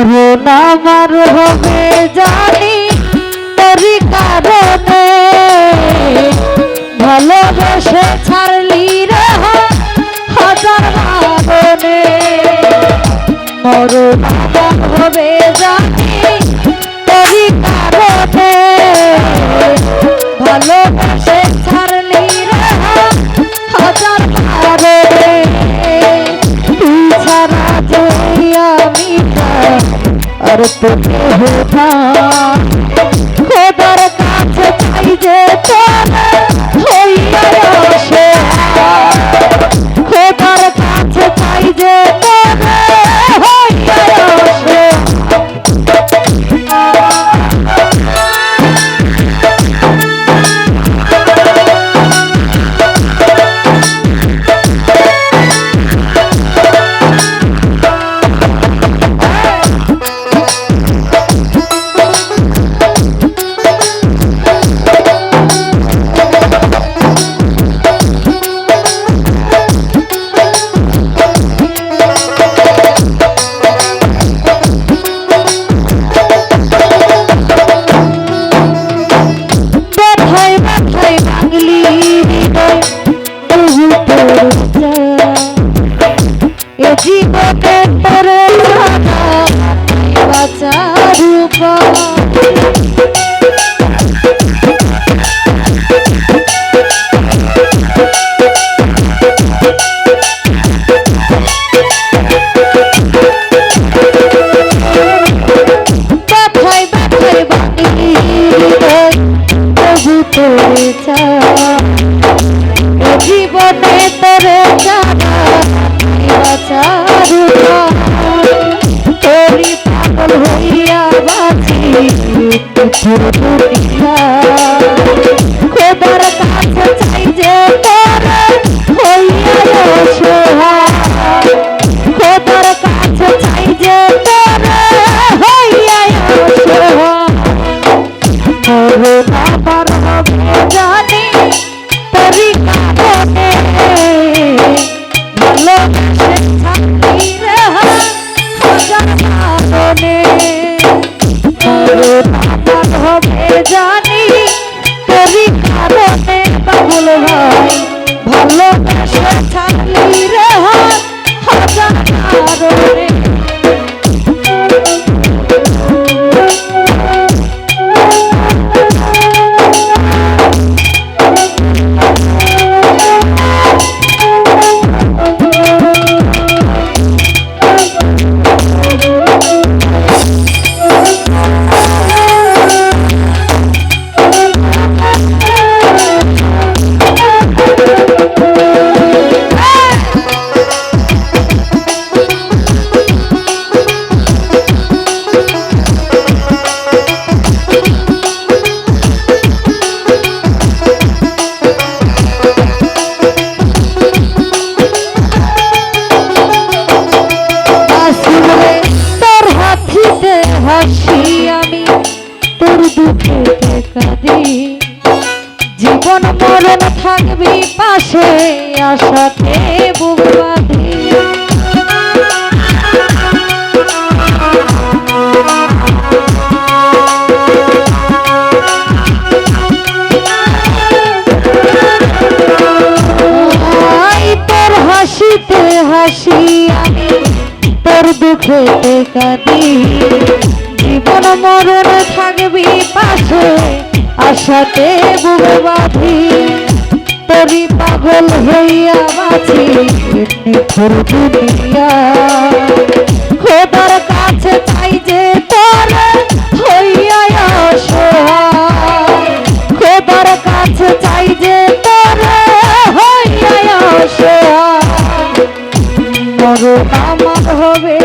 মরণ আমার হবে জানি তোরই কারণে। ভালোবেসে ছাড়লি রে হাজার মারণে মরণ আমার হবে জানি তোরই কারণে। ভালোবেসে আর তো কেহ না খোদার কাছে চাই যে তোর জীবনে তোরে ছাড়া বাঁচার তোরি পাগল হইয়া বাঁচি। কারণে হবে জানি তোরি কারণে বাবুল ভাই ভালোবেসে আশাতে বুক বাঁধি হাসিতে হাসি, আমি তোর দুঃখেতে কাঁদি। জীবন মরণ থাকবি পাশে আশাতে বুক বাঁধি নিখুর দুনিয়া খোদার কাছে চাই যে তোর হইয়া অসহায় খোদার কাছে চাই যে তোর হইয়া অসহায় মরণ আমার হবে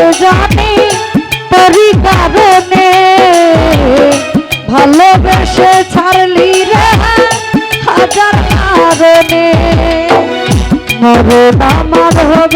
ভালোবেসে ছাড়লি রে হাজার কারণে। মরণ আমার হবে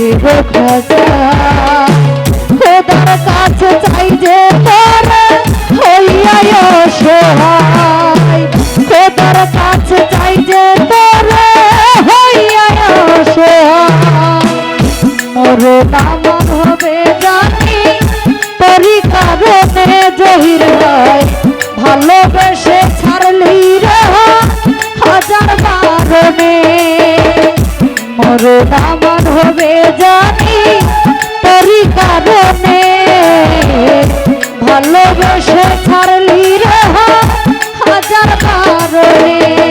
রোখা যায়। খোদার কাছে চাই যে তোরে হইয়াই অসহায়। খোদার কাছে চাই যে তোরে হইয়াই অসহায়। মরণ আমার হবে জানি, তোরই কারণে জহির হয়। ভালোবেসে ছাড়লি রে হাজার বারণে মরণ আমার হবে জানি তোরই কারণে। ভালোবেসে ছাড়লি রে হাজার বারণে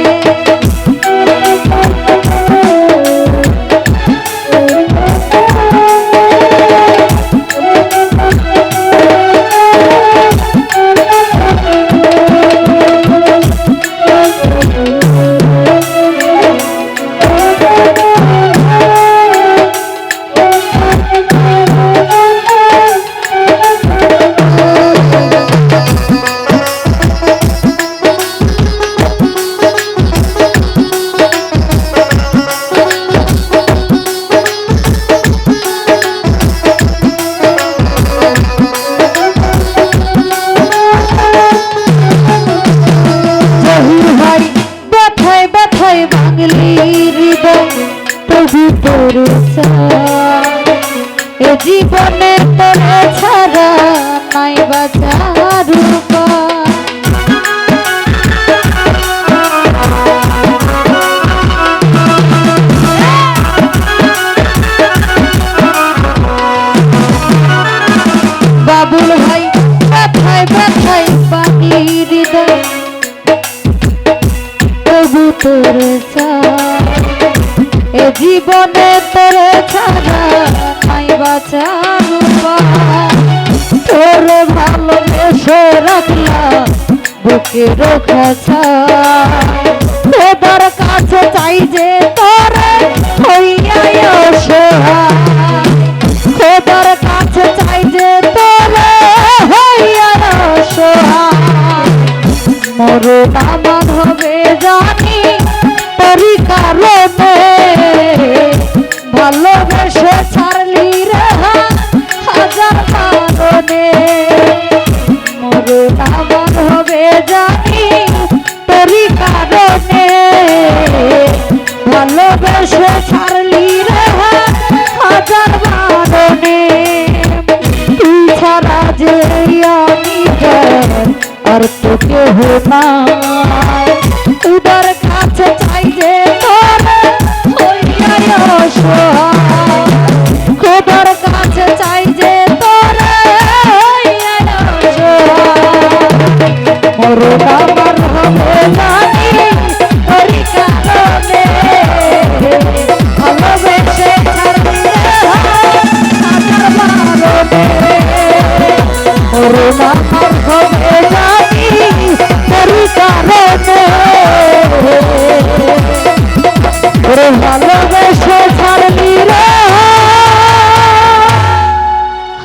বাবুল ভাই ব্যথায় ব্যথায় পানি জীবনে তোর ছাড়া নাই বাঁচার। তোর ভালোবেসে রাখলাম বুকে রোখা তোর কাছে চাই যে তোর কেহ নাই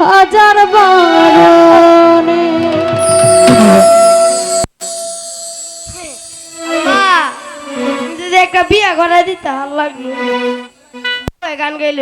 হাজার বারণে। যদি একটা বিয়া করে দিতে ভালো লাগল গান গাই